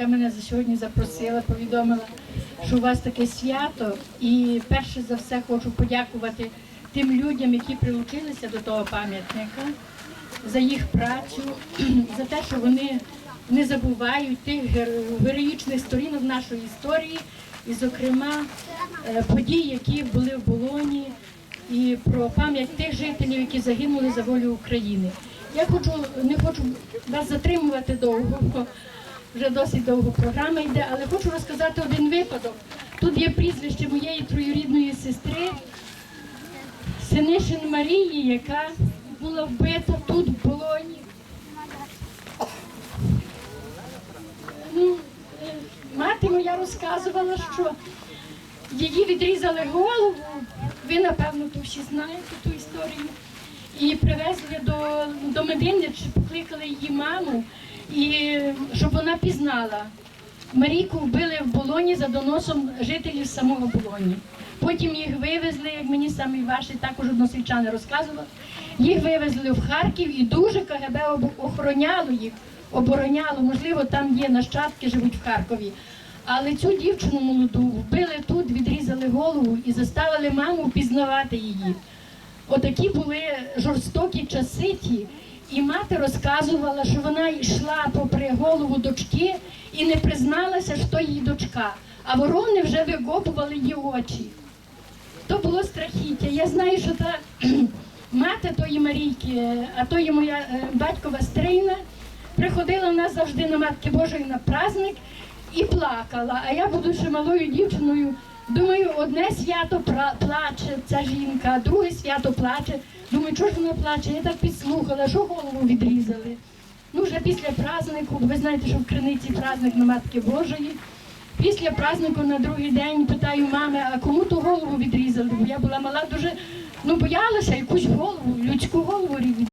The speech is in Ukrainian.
яка мене за сьогодні запросила, повідомила, що у вас таке свято. І перше за все хочу подякувати тим людям, які прилучилися до того пам'ятника, за їх працю, за те, що вони не забувають тих героїчних сторінок нашої історії, і, зокрема, е, подій, які були в Болоні, і про пам'ять тих жителів, які загинули за волю України. Я хочу не хочу вас затримувати довго, вже досить довго програма йде, але хочу розказати один випадок. Тут є прізвище моєї троюрідної сестри, Синишин Марії, яка була вбита тут, в Болоні. Ну, мати моя розказувала, що її відрізали голову. Ви, напевно, то всі знаєте ту історію. І привезли до, до Мединичі, покликали її маму, і щоб вона пізнала. Марійку вбили в Болоні за доносом жителів самого Болоні. Потім їх вивезли, як мені самі ваші також односельчани розказували. Їх вивезли в Харків і дуже КГБ охороняло їх, обороняло. Можливо, там є нащадки, живуть в Харкові. Але цю дівчину молоду вбили тут, відрізали голову і заставили маму впізнавати її. Отакі були жорстокі часи ті. І мати розказувала, що вона йшла попри голову дочки і не призналася, що її дочка. А ворони вже вигопували її очі. То було страхіття. Я знаю, що та мати тої Марійки, а то є моя е, батькова стрийна, приходила в нас завжди на Матки Божої на праздник і плакала. А я, будучи малою дівчиною, думаю, одне свято плаче ця жінка, друге свято плаче. Думаю, чого ж вона плаче? Я так підслухала, що голову відрізали. Ну, вже після празднику, ви знаєте, що в Криниці праздник на Матки Божої. Після празднику на другий день питаю мами, а кому ту голову відрізали? Бо я була мала дуже, ну боялася якусь голову, людську голову